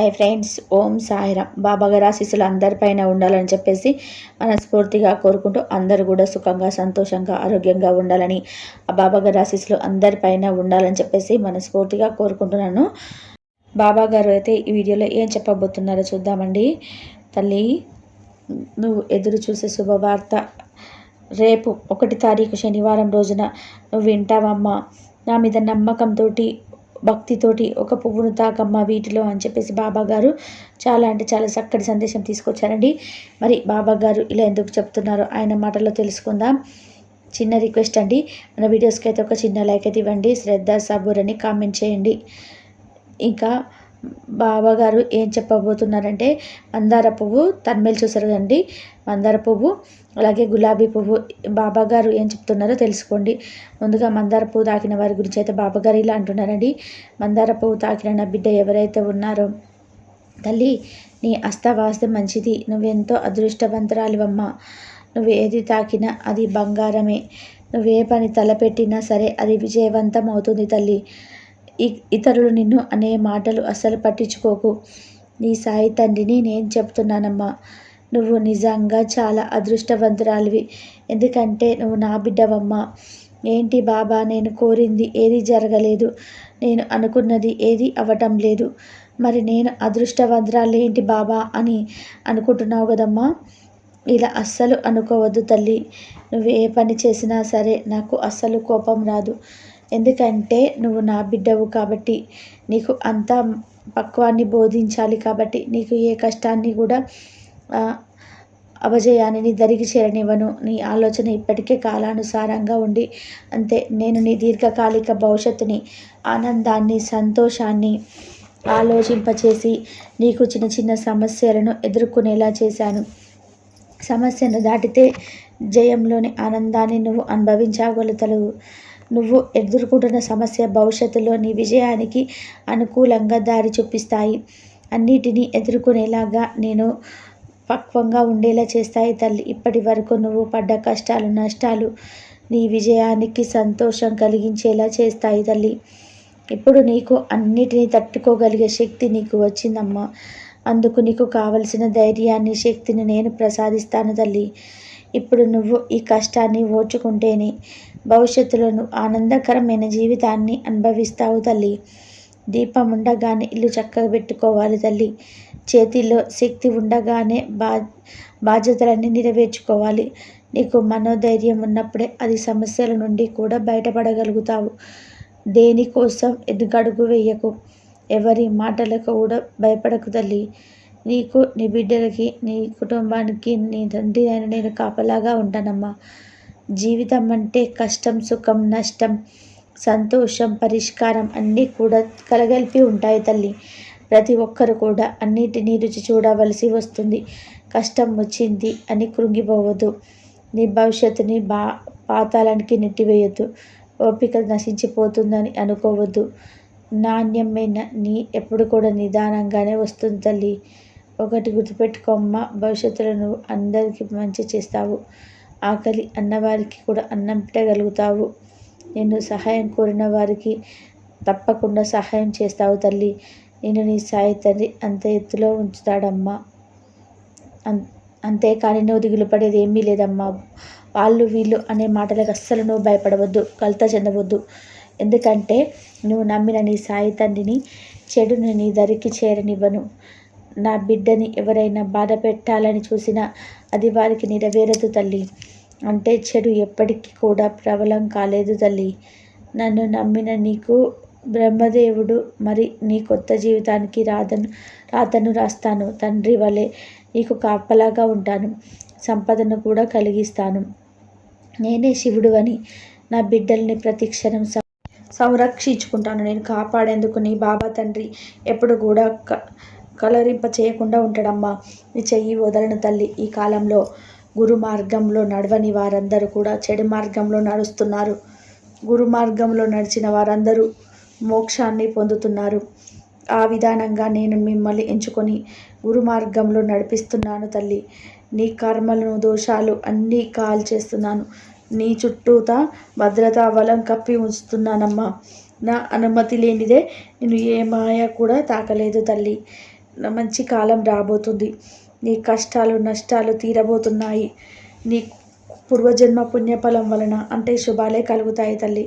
Hi friends ఓం సాయిరామ్. బాబాగారు ఆశీస్సులు అందరిపైన ఉండాలని చెప్పేసి మనస్ఫూర్తిగా కోరుకుంటూ అందరూ కూడా సుఖంగా సంతోషంగా ఆరోగ్యంగా ఉండాలని ఆ బాబాగారు ఆశీస్సులు అందరిపైన ఉండాలని చెప్పేసి మనస్ఫూర్తిగా కోరుకుంటున్నాను. బాబాగారు అయితే ఈ వీడియోలో ఏం చెప్పబోతున్నారో చూద్దామండి. తల్లి నువ్వు ఎదురు చూసే శుభవార్త. రేపు ఒకటి తారీఖు శనివారం రోజున నువ్వు వింటావమ్మా. నా మీద నమ్మకంతో భక్తితోటి ఒక పువ్వును తాకమ్మ వీటిలో అని చెప్పేసి బాబా గారు చాలా అంటే చాలా చక్కటి సందేశం తీసుకొచ్చారండి. మరి బాబా గారు ఇలా ఎందుకు చెప్తున్నారో ఆయన మాటలో తెలుసుకుందాం. చిన్న రిక్వెస్ట్ అండి. మన వీడియోస్కి అయితే ఒక చిన్న లైక్ అయితే ఇవ్వండి. శ్రద్ధ సబూర్ అని కామెంట్ చేయండి. ఇంకా బావగారు ఏం చెప్పబోతున్నారంటే మందార పువ్వు తన్మేలు చూసారు కదండి. మందార పువ్వు అలాగే గులాబీ పువ్వు బాబాగారు ఏం చెప్తున్నారో తెలుసుకోండి. ముందుగా మందార పువ్వు తాకిన వారి గురించి అయితే బాబాగారు ఇలా అంటున్నారండి. మందార పువ్వు తాకిన నా బిడ్డ ఎవరైతే ఉన్నారో తల్లి నీ అస్తవాస్తి మంచిది. నువ్వెంతో అదృష్టవంతురాలివమ్మ. నువ్వు ఏది తాకినా అది బంగారమే. నువ్వే పని తలపెట్టినా సరే అది విజయవంతం అవుతుంది తల్లి. ఇతరులు నిన్ను అనే మాటలు అస్సలు పట్టించుకోకు. నీ సాయి తండ్రిని నేను చెప్తున్నానమ్మా. నువ్వు నిజంగా చాలా అదృష్టవంతురాలివి. ఎందుకంటే నువ్వు నా బిడ్డవమ్మా. ఏంటి బాబా నేను కోరింది ఏది జరగలేదు. నేను అనుకున్నది ఏది అవ్వటం లేదు. మరి నేను అదృష్టవంతురాలు ఏంటి బాబా అని అనుకుంటున్నావు కదమ్మా? ఇలా అస్సలు అనుకోవద్దు తల్లి. నువ్వు ఏ పని చేసినా సరే నాకు అస్సలు కోపం రాదు. ఎందుకంటే నువ్వు నా బిడ్డవు కాబట్టి నీకు అంత పక్వాన్ని బోధించాలి కాబట్టి నీకు ఏ కష్టాన్ని కూడా అపజయాన్ని దరికి చేరనివ్వను. నీ ఆలోచన ఇప్పటికే కాలానుసారంగా ఉండి అంతే నేను నీ దీర్ఘకాలిక భవిష్యత్తుని ఆనందాన్ని సంతోషాన్ని ఆలోచింపచేసి నీకు చిన్న చిన్న సమస్యలను ఎదుర్కొనేలా చేశాను. సమస్యను దాటితే జయంలోని ఆనందాన్ని నువ్వు అనుభవించగలుగుతావు. నువ్వు ఎదుర్కొంటున్న సమస్య భవిష్యత్తులో నీ విజయానికి అనుకూలంగా దారి చూపిస్తాయి. అన్నిటినీ ఎదుర్కొనేలాగా నేను పక్వంగా ఉండేలా చేస్తాయి తల్లి. ఇప్పటి వరకు నువ్వు పడ్డ కష్టాలు నష్టాలు నీ విజయానికి సంతోషం కలిగించేలా చేస్తాయి తల్లి. ఇప్పుడు నీకు అన్నిటినీ తట్టుకోగలిగే శక్తి నీకు వచ్చిందమ్మా. అందుకు నీకు కావలసిన ధైర్యాన్ని శక్తిని నేను ప్రసాదిస్తాను తల్లి. ఇప్పుడు నువ్వు ఈ కష్టాన్ని ఓర్చుకుంటేనే భవిష్యత్తులో ఆనందకరమైన జీవితాన్ని అనుభవిస్తావు తల్లి. దీపం ఉండగానే ఇల్లు చక్కగా పెట్టుకోవాలి తల్లి. చేతిలో శక్తి ఉండగానే బా బాధ్యతలన్నీ నెరవేర్చుకోవాలి. నీకు మనోధైర్యం ఉన్నప్పుడే అది సమస్యల నుండి కూడా బయటపడగలుగుతావు. దేనికోసం ఎదుగడుగు వేయకు. ఎవరి మాటలకు కూడా భయపడకు తల్లి. నీకు నీ బిడ్డలకి నీ కుటుంబానికి నీ తండ్రి అయిన నేను కాపలాగా ఉంటానమ్మా. జీవితం అంటే కష్టం సుఖం నష్టం సంతోషం పరిష్కారం అన్నీ కూడా కలగలిపి ఉంటాయి తల్లి. ప్రతి ఒక్కరు కూడా అన్నిటినీ రుచి చూడవలసి వస్తుంది. కష్టం వచ్చింది అని కృంగిపోవద్దు. నీ భవిష్యత్తుని బా పాతాళానికి నెట్టివేయొద్దు. ఓపిక నశించిపోతుందని అనుకోవద్దు. నాణ్యమైన నీ ఎప్పుడు కూడా నిదానంగానే వస్తుంది తల్లి. ఒకటి గుర్తుపెట్టుకోమ్మ భవిష్యత్తులో నువ్వు అందరికీ మంచి చేస్తావు. ఆకలి అన్నవారికి కూడా అన్నం పెట్టగలుగుతావు. నేను సహాయం కోరిన వారికి తప్పకుండా సహాయం చేస్తావు తల్లి. నేను నీ సాయి తండ్రి అంత ఎత్తులో ఉంచుతాడమ్మా. అన్ అంతేకాని నువ్వు దిగులు పడేది ఏమీ లేదమ్మా. వాళ్ళు వీళ్ళు అనే మాటలకు అస్సలు నువ్వు భయపడవద్దు కలత చెందవద్దు. ఎందుకంటే నువ్వు నమ్మిన నీ సాయి తండ్రిని చెడుని నీ దరికి చేరనివ్వను. నా బిడ్డని ఎవరైనా బాధ పెట్టాలని చూసినా అది వారికి నెరవేరదు తల్లి. అంటే చెడు ఎప్పటికీ కూడా ప్రబలం కాలేదు తల్లి. నన్ను నమ్మిన నీకు బ్రహ్మదేవుడు మరి నీ కొత్త జీవితానికి రాధను రాతను రాస్తాను. తండ్రి వలె నీకు కాపలాగా ఉంటాను సంపదను కూడా కలిగిస్తాను. నేనే శివుడు అని నా బిడ్డల్ని ప్రతిక్షణం సంరక్షించుకుంటాను. నేను కాపాడేందుకు నీ బాబా తండ్రి ఎప్పుడు కూడా కలరింప చేయకుండా ఉంటాడమ్మా. నీ చెయ్యి వదలను తల్లి. ఈ కాలంలో గురు మార్గంలో నడవని వారందరూ కూడా చెడు మార్గంలో నడుస్తున్నారు. గురు మార్గంలో నడిచిన వారందరూ మోక్షాన్ని పొందుతున్నారు. ఆ విధానంగా నేను మిమ్మల్ని ఎంచుకొని గురు మార్గంలో నడిపిస్తున్నాను తల్లి. నీ కర్మలను దోషాలు అన్నీ కాల్ చేస్తున్నాను నీ చుట్టూతా భద్రతా బలం కప్పి ఉంచుతున్నానమ్మా. నా అనుమతి లేనిదే నేను ఏ మాయ కూడా తాకలేదు తల్లి. మంచి కాలం రాబోతుంది. నీ కష్టాలు నష్టాలు తీరబోతున్నాయి. నీ పూర్వజన్మ పుణ్యఫలం వలన అంటే శుభాలే కలుగుతాయి తల్లి.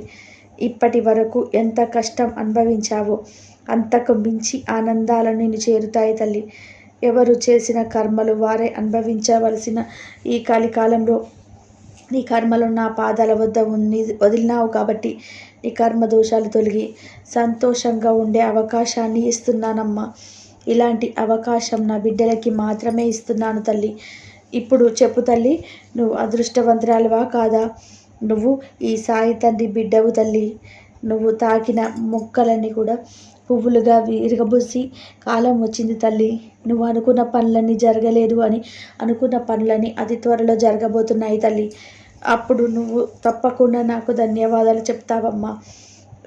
ఇప్పటి వరకు ఎంత కష్టం అనుభవించావో అంతకు మించి ఆనందాలు నేను చేరుతాయి తల్లి. ఎవరు చేసిన కర్మలు వారే అనుభవించవలసిన ఈ కలికాలంలో నీ కర్మలు నా పాదాల వద్ద ఉన్ని వదిలినావు కాబట్టి నీ కర్మ దోషాలు తొలగి సంతోషంగా ఉండే అవకాశాన్ని ఇస్తున్నానమ్మా. ఇలాంటి అవకాశం నా బిడ్డలకి మాత్రమే ఇస్తున్నాను తల్లి. ఇప్పుడు చెప్పు తల్లి నువ్వు అదృష్టవంతురాలువా కాదా? నువ్వు ఈ సాయి తండ్రి బిడ్డవు తల్లి. నువ్వు తాకిన మొక్కలన్నీ కూడా పువ్వులుగా విరగబూసి కాలం వచ్చింది తల్లి. నువ్వు అనుకున్న పనులన్నీ జరగలేదు అని అనుకున్న పనులని అతి త్వరలో జరగబోతున్నాయి తల్లి. అప్పుడు నువ్వు తప్పకుండా నాకు ధన్యవాదాలు చెప్తావమ్మా.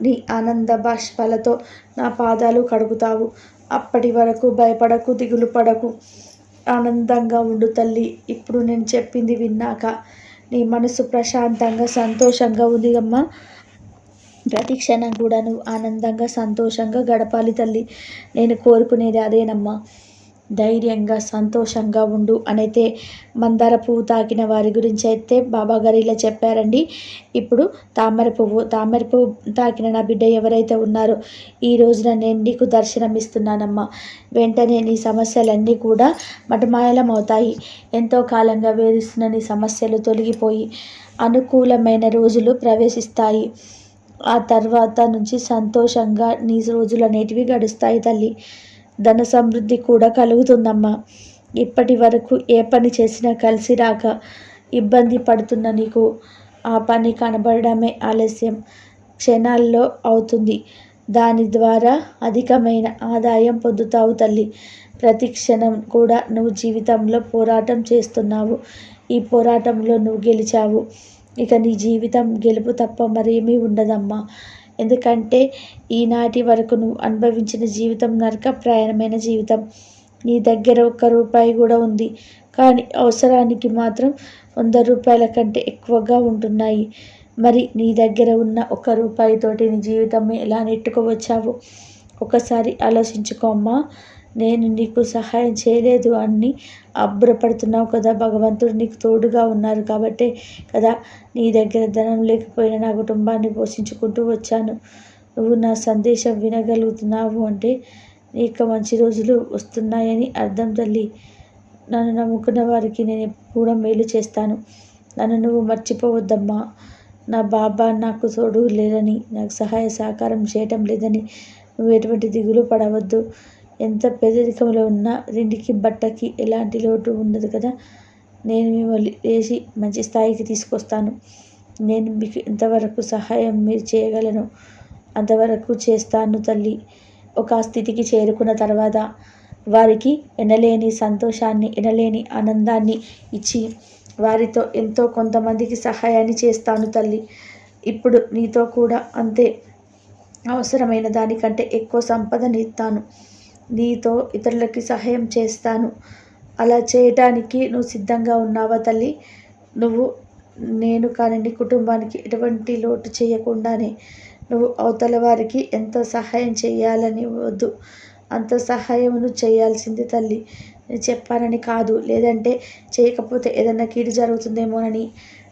నీ ఆనంద బాష్పాలతో నా పాదాలు కడుగుతావు. అప్పటి వరకు భయపడకు దిగులు పడకు. ఆనందంగా ఉండు తల్లి. ఇప్పుడు నేను చెప్పింది విన్నాక నీ మనసు ప్రశాంతంగా సంతోషంగా ఉంది అమ్మా. ప్రతి క్షణం కూడా నువ్వు ఆనందంగా సంతోషంగా గడపాలి తల్లి. నేను కోరుకునేది అదేనమ్మా. ధైర్యంగా సంతోషంగా ఉండు అనైతే మందార పువ్వు తాకిన వారి గురించి అయితే బాబాగారు ఇలా చెప్పారండి. ఇప్పుడు తామర పువ్వు తామర పువ్వు తాకిన నా బిడ్డ ఎవరైతే ఉన్నారో ఈ రోజున నేను నీకు దర్శనం ఇస్తున్నానమ్మా. వెంటనే నీ సమస్యలన్నీ కూడా మటమాయలమవుతాయి. ఎంతో కాలంగా వేధిస్తున్న నీ సమస్యలు తొలగిపోయి అనుకూలమైన రోజులు ప్రవేశిస్తాయి. ఆ తర్వాత నుంచి సంతోషంగా నీ రోజులు అనేటివి గడుస్తాయి తల్లి. ధన సమృద్ధి కూడా కలుగుతుందమ్మా. ఇప్పటి వరకు ఏ పని చేసినా కలిసి రాక ఇబ్బంది పడుతున్న నీకు ఆ పని కనబడడమే ఆలస్యం. క్షణాల్లో అవుతుంది. దాని ద్వారా అధికమైన ఆదాయం పొందుతావు తల్లి. ప్రతి క్షణం కూడా నువ్వు జీవితంలో పోరాటం చేస్తున్నావు. ఈ పోరాటంలో నువ్వు గెలిచావు. ఇక నీ జీవితం గెలుపు తప్ప మరేమీ ఉండదమ్మా. ఎందుకంటే ఈనాటి వరకు నువ్వు అనుభవించిన జీవితం నరక ప్రయాణమైన జీవితం. నీ దగ్గర ఒక్క రూపాయి కూడా ఉంది. కానీ అవసరానికి మాత్రం వంద రూపాయల కంటే ఎక్కువగా ఉంటున్నాయి. మరి నీ దగ్గర ఉన్న ఒక రూపాయితోటి నీ జీవితం ఎలా నెట్టుకోవచ్చావు? ఒకసారి ఆలోచించుకోమ్మా నేను నీకు సహాయం చేయలేదు అని అబ్బురపడుతున్నావు కదా. భగవంతుడు నీకు తోడుగా ఉన్నారు కాబట్టే కదా నీ దగ్గర ధనం లేకపోయినా నా కుటుంబాన్ని పోషించుకుంటూ వచ్చాను. నువ్వు నా సందేశం వినగలుగుతున్నావు అంటే నీకు మంచి రోజులు వస్తున్నాయని అర్థం తల్లి. నన్ను నమ్ముకున్న వారికి నేను కూడా మేలు చేస్తాను. నన్ను నువ్వు మర్చిపోవద్దమ్మా. నా బాబా నాకు తోడు లేదని నాకు సహాయ సహకారం చేయటం లేదని నువ్వు ఎటువంటి దిగులు పడవద్దు. ఎంత పేదరికంలో ఉన్నా రెండికి బట్టకి ఎలాంటి లోటు ఉండదు కదా. నేను మిమ్మల్ని వేసి మంచి స్థాయికి తీసుకొస్తాను. నేను మీకు ఎంతవరకు సహాయం మీరు చేయగలను? అంతవరకు చేస్తాను తల్లి. ఒక స్థితికి చేరుకున్న తర్వాత వారికి ఎనలేని సంతోషాన్ని ఎనలేని ఆనందాన్ని ఇచ్చి వారితో ఎంతో కొంతమందికి సహాయాన్ని చేస్తాను తల్లి. ఇప్పుడు నీతో కూడా అంతే. అవసరమైన దానికంటే ఎక్కువ సంపదని ఇస్తాను. నీతో ఇతరులకి సహాయం చేస్తాను. అలా చేయటానికి నువ్వు సిద్ధంగా ఉన్నావా తల్లి? నువ్వు నేను కానీ నీ కుటుంబానికి ఎటువంటి లోటు చేయకుండానే నువ్వు అవతల వారికి ఎంత సహాయం చేయాలని వద్దు. అంత సహాయం చేయాల్సింది తల్లి. నేను చెప్పానని కాదు. లేదంటే చేయకపోతే ఏదన్నా కీడు జరుగుతుందేమోనని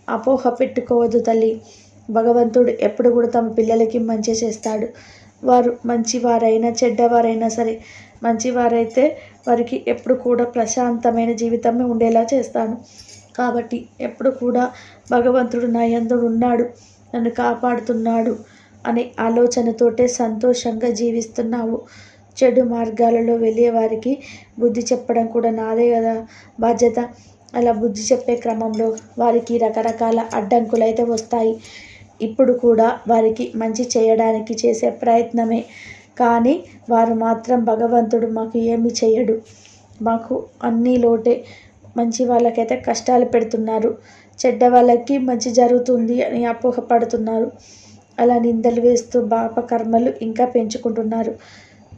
అపోహ పెట్టుకోవద్దు తల్లి. భగవంతుడు ఎప్పుడు కూడా తమ పిల్లలకి మంచి చేస్తాడు. వారు మంచివారైనా చెడ్డవారైనా సరే మంచివారైతే వారికి ఎప్పుడు కూడా ప్రశాంతమైన జీవితమే ఉండేలా చేస్తాను కాబట్టి ఎప్పుడు కూడా భగవంతుడు నా యందు ఉన్నాడు నన్ను కాపాడుతున్నాడు అనే ఆలోచనతోటే సంతోషంగా జీవిస్తున్నావు. చెడు మార్గాలలో వెళ్ళే వారికి బుద్ధి చెప్పడం కూడా నాదే కదా బాధ్యత. అలా బుద్ధి చెప్పే క్రమంలో వారికి రకరకాల అడ్డంకులు అయితే వస్తాయి. ఇప్పుడు కూడా వారికి మంచి చేయడానికి చేసే ప్రయత్నమే. కానీ వారు మాత్రం భగవంతుడు మాకు ఏమి చేయడు. మాకు అన్నీ లోటే మంచి వాళ్ళకైతే కష్టాలు పెడుతున్నారు. చెడ్డ వాళ్ళకి మంచి జరుగుతుంది అని అపోహపడుతున్నారు. అలా నిందలు వేస్తూ పాపకర్మలు ఇంకా పెంచుకుంటున్నారు.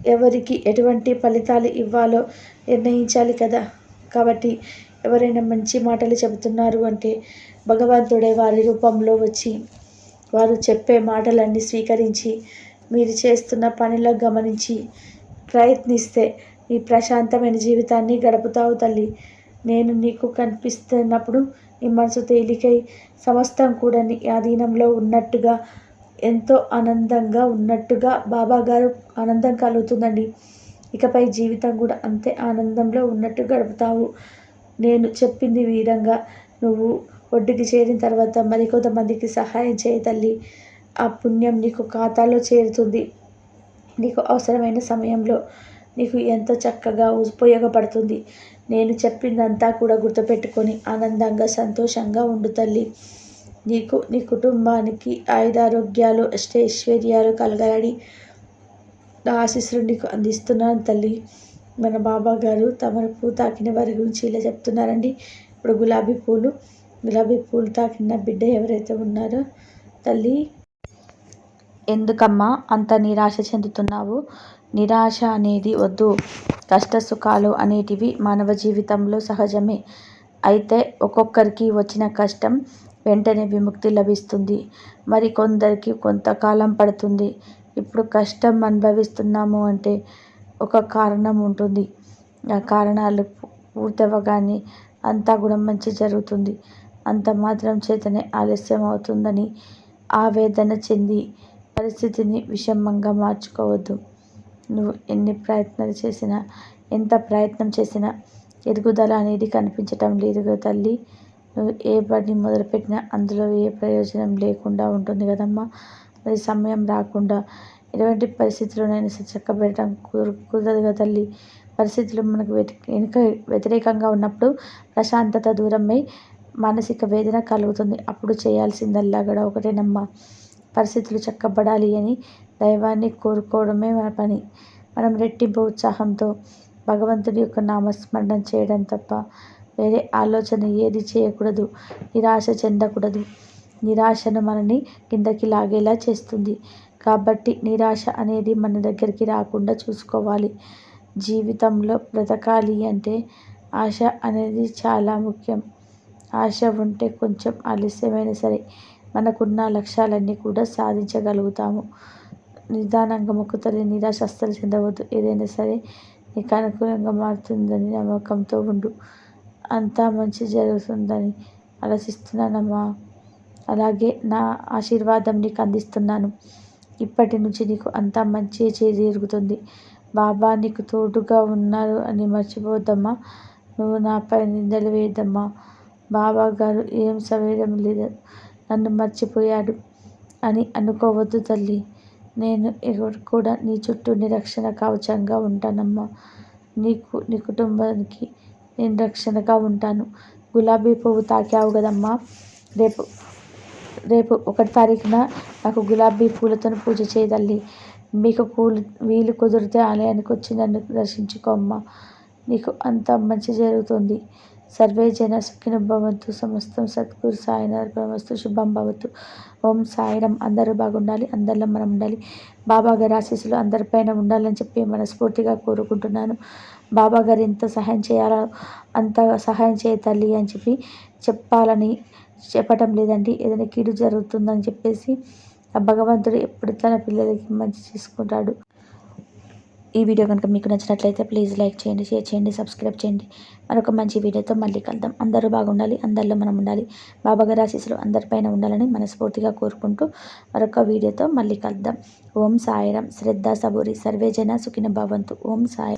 ఎవరికి ఎటువంటి ఫలితాలు ఇవ్వాలో నిర్ణయించాలి కదా. కాబట్టి ఎవరైనా మంచి మాటలు చెబుతున్నారు అంటే భగవంతుడే వారి రూపంలో వచ్చి వారు చెప్పే మాటలన్నీ స్వీకరించి మీరు చేస్తున్న పనిలో గమనించి ప్రయత్నిస్తే నీ ప్రశాంతమైన జీవితాన్ని గడుపుతావు తల్లి. నేను నీకు కనిపిస్తున్నప్పుడు నీ మనసు తేలికై సమస్తం కూడా నీ ఆధీనంలో ఉన్నట్టుగా ఎంతో ఆనందంగా ఉన్నట్టుగా బాబా గారు ఆనందం కలుగుతుందండి. ఇకపై జీవితం కూడా అంతే ఆనందంలో ఉన్నట్టు గడుపుతావు. నేను చెప్పింది ఈ విధంగా నువ్వు ఒడ్డుకి చేరిన తర్వాత మరికొంతమందికి సహాయం చేయ తల్లి. ఆ పుణ్యం నీకు ఖాతాలో చేరుతుంది. నీకు అవసరమైన సమయంలో నీకు ఎంతో చక్కగా ఉపయోగపడుతుంది. నేను చెప్పిందంతా కూడా గుర్తుపెట్టుకొని ఆనందంగా సంతోషంగా ఉండు తల్లి. నీకు నీ కుటుంబానికి ఆయుధారోగ్యాలు అష్టైశ్వర్యాలు కలగాలని నా ఆశీస్సులు నీకు అందిస్తున్నాను తల్లి. మన బాబా గారు తమరు పూ తాకిన వారి గురించి ఇలా చెప్తున్నారండి. ఇప్పుడు గులాబీ పూలు గులాబీ పూలు తాకిన బిడ్డ ఎవరైతే ఉన్నారో తల్లి. ఎందుకమ్మా అంత నిరాశ చెందుతున్నావు? నిరాశ అనేది వద్దు. కష్ట సుఖాలు అనేటివి మానవ జీవితంలో సహజమే. అయితే ఒక్కొక్కరికి వచ్చిన కష్టం వెంటనే విముక్తి లభిస్తుంది. మరి కొందరికి కొంతకాలం పడుతుంది. ఇప్పుడు కష్టం అనుభవిస్తున్నాము అంటే ఒక కారణం ఉంటుంది. ఆ కారణాలు పూర్తవగానే అంతా కూడా మంచి జరుగుతుంది. అంత మాత్రం చేతనే ఆలస్యం అవుతుందని ఆవేదన చెంది పరిస్థితిని విషమంగా మార్చుకోవద్దు. నువ్వు ఎన్ని ప్రయత్నాలు చేసినా ఎంత ప్రయత్నం చేసినా ఎదుగుదల అనేది కనిపించటం లేదు తల్లి. నువ్వు ఏ పని మొదలుపెట్టినా అందులో ఏ ప్రయోజనం లేకుండా ఉంటుంది కదమ్మా. మరి సమయం రాకుండా ఎటువంటి పరిస్థితుల్లోనైనా చక్కబెట్టడం కుదరదు కదా తల్లి. పరిస్థితులు మనకు వెనుక వ్యతిరేకంగా ఉన్నప్పుడు ప్రశాంతత దూరమై మానసిక వేదన కలుగుతుంది. అప్పుడు చేయాల్సిందల్లా కూడా ఒకటేనమ్మా. పరిస్థితులు చక్కబడాలి అని దైవాన్ని కోరుకోవడమే మన పని. మనం రెట్టింపు ఉత్సాహంతో భగవంతుడి యొక్క నామస్మరణం చేయడం తప్ప వేరే ఆలోచన ఏది చేయకూడదు. నిరాశ చెందకూడదు. నిరాశను మనని కిందకి లాగేలా చేస్తుంది. కాబట్టి నిరాశ అనేది మన దగ్గరికి రాకుండా చూసుకోవాలి. జీవితంలో బ్రతకాలి అంటే ఆశ అనేది చాలా ముఖ్యం. ఆశ ఉంటే కొంచెం ఆలస్యమైనా సరే మనకున్న లక్ష్యాలన్నీ కూడా సాధించగలుగుతాము. నిదానంగా మొక్కుతల్లి నిరాశ అస్సలు చెందవద్దు. ఏదైనా సరే నీకు అనుకూలంగా మారుతుందని నమ్మకంతో ఉండు. అంతా మంచి జరుగుతుందని ఆలోచిస్తున్నానమ్మా. అలాగే నా ఆశీర్వాదం నీకు అందిస్తున్నాను. ఇప్పటి నుంచి నీకు అంతా మంచి జరుగుతుంది. బాబా నీకు తోడుగా ఉన్నారు అని మర్చిపోద్దమ్మా నువ్వు నాపై నిందలు వేయద్దమ్మా. బాబా గారు ఏం సవేయడం లేదు. నన్ను మర్చిపోయాడు అని అనుకోవద్దు తల్లి. నేను ఎవరు కూడా నీ చుట్టూ నిరక్షణ కవచంగా ఉంటానమ్మా. నీకు నీ కుటుంబానికి నేను రక్షణగా ఉంటాను. గులాబీ పువ్వు తాకావు కదమ్మా. రేపు రేపు ఒకటి తారీఖున నాకు గులాబీ పూలతో పూజ చేయదల్లి మీకు పూలు వీలు కుదిరితే ఆలయానికి వచ్చి నన్ను దర్శించుకోమ్మా. నీకు అంత మంచి జరుగుతుంది. సర్వే జన సుఖిన భవంతు. సమస్తం సద్గురు సాయినాథ్ శుభం భవతు. ఓం సాయిరం. అందరూ బాగుండాలి. అందరిలో మనం ఉండాలి. బాబా గారి ఆశీస్సులు అందరిపైన ఉండాలని చెప్పి మనస్ఫూర్తిగా కోరుకుంటున్నాను. బాబా గారు ఎంత సహాయం చేయాలో అంత సహాయం చేయ తల్లి అని చెప్పి చెప్పాలని చెప్పటం లేదండి. ఏదైనా కీడు జరుగుతుందని చెప్పేసి ఆ భగవంతుడు ఎప్పుడు తన పిల్లలకి మంచి చేసుకుంటాడు. ఈ వీడియో కనుక మీకు నచ్చినట్లయితే ప్లీజ్ లైక్ చేయండి షేర్ చేయండి సబ్స్క్రైబ్ చేయండి. మరొక మంచి వీడియోతో మళ్ళీ కలుద్దాం. అందరూ బాగుండాలి అందరిలో మనం ఉండాలి. బాబాగారి ఆశీస్సులు అందరిపైన ఉండాలని మనస్ఫూర్తిగా కోరుకుంటూ మరొక వీడియోతో మళ్ళీ కలుద్దాం. ఓం సాయిరం శ్రద్ధ సబూరి. సర్వేజన సుఖిన భవంతు. ఓం సాయి